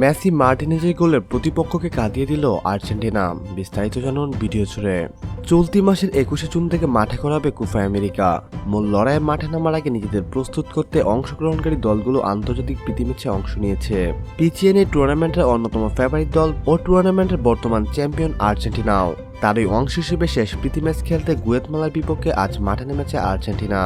Messi মার্টিনেজের গোলে প্রতিপক্ষকে কাঁদিয়ে দিল আর্জেন্টিনা। বিস্তারিত জানুন ভিডিও জুড়ে। চলতি মাসের একুশে জুন থেকে মাঠে করাবে কুফা আমেরিকা। মূল লড়াইয়ে মাঠে নামার আগে নিজেদের প্রস্তুত করতে অংশগ্রহণকারী দলগুলো আন্তর্জাতিক প্রীতি ম্যাচে অংশ নিয়েছে। এই টুর্নামেন্টের অন্যতম ফেভারিট দল ও টুর্নামেন্টের বর্তমান চ্যাম্পিয়ন আর্জেন্টিনাও। তারই অংশ হিসেবে শেষ প্রীতি ম্যাচ খেলতে গুয়েতমালার বিপক্ষে আজ মাঠে নেমেছে আর্জেন্টিনা।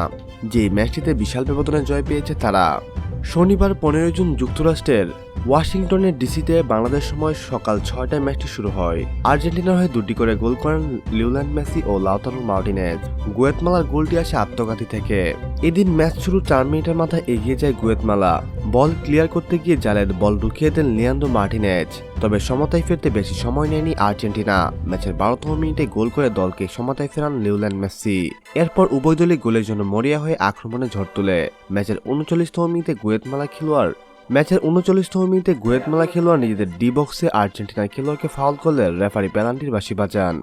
যে ম্যাচটিতে বিশাল ব্যবধানে জয় পেয়েছে তারা। শনিবার পনেরোই জুন যুক্তরাষ্ট্রের ওয়াশিংটনের ডিসিতে বাংলাদেশ সময় সকাল ছয়টায় ম্যাচটি শুরু হয়। আর্জেন্টিনার হয়ে দুটি করে গোল করেন লিওল্যান্ড মেসি ও লাউতারো মার্টিনেজ। গুয়েতমালার গোলটি আসে আত্মঘাতী থেকে। এদিন ম্যাচ শুরু চার মিনিটের মাথায় এগিয়ে যায় গুয়েতমালা। বল ক্লিয়ার করতে গিয়ে জালের বল ঢুকিয়ে দেন লিয়ান্ডো মার্টিনেজ। তবে সমতায় ফিরতে বেশি সময় নেয়নি আর্জেন্টিনা। ম্যাচের বারোতম মিনিটে গোল করে দলকে সমতায় ফেরান লিওল্যান্ড মেসি। এরপর উভয় দলই গোলের জন্য মরিয়া হয়ে আক্রমণে ঝড় তুলে। ম্যাচের উনচল্লিশতম মিনিটে গুয়েতমালা খেলোয়াড় ম্যাচের উনচল্লিশতম মিনিটে গুয়েতমালা খেলোয়াড় নিজেদের ডি বক্সে আর্জেন্টিনার খেলোয়াড়কে ফাউল করলে রেফারি পেনাল্টির বাসি বাজান।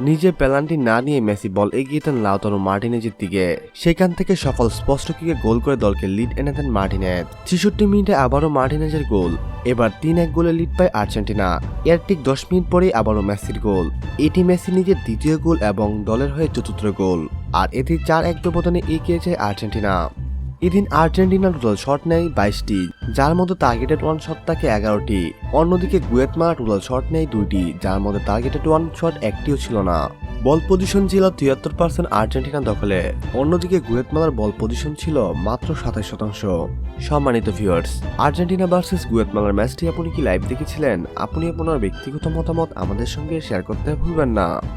নিজে পেনাল্টি না নিয়ে মেসি বল এগিয়ে দেন লাউতারো মার্টিনেজের দিকে। সেখান থেকে সফল স্পষ্ট কিকে গোল করে দলকে লিড এনে দেন মার্টিনেজ। ছেষট্টি মিনিটে আবারও মার্টিনেজের গোল। এবার তিন এক গোলে লিড পায় আর্জেন্টিনা। এর ঠিক দশ মিনিট পরেই আবারও মেসির গোল। এটি মেসি নিজের দ্বিতীয় গোল এবং দলের হয়ে চতুর্থ গোল। আর এটি চার এক ব্যবধানে এগিয়ে যায় আর্জেন্টিনা। এদিন আর্জেন্টিনার টোটাল শট নেয় বাইশটি, যার মধ্যে টার্গেটেড ওয়ান শট থাকে এগারোটি। অন্যদিকে গুয়েতমা টোটাল শট নেয় দুইটি, যার মধ্যে টার্গেটেড ওয়ান শট একটিও ছিল না। বল পজিশন ছিল তিয়াত্তর পার্সেন্ট আর্জেন্টিনা দখলে। অন্যদিকে গুয়েতমালার বল পজিশন ছিল মাত্র সাতাশ শতাংশ। সম্মানিত ভিউয়ার্স আর্জেন্টিনা ভার্সেস গুয়েতমালার ম্যাচটি আপনি কি লাইভ দেখেছিলেন? আপনি আপনার ব্যক্তিগত মতামত আমাদের সঙ্গে শেয়ার করতে ভুলবেন না।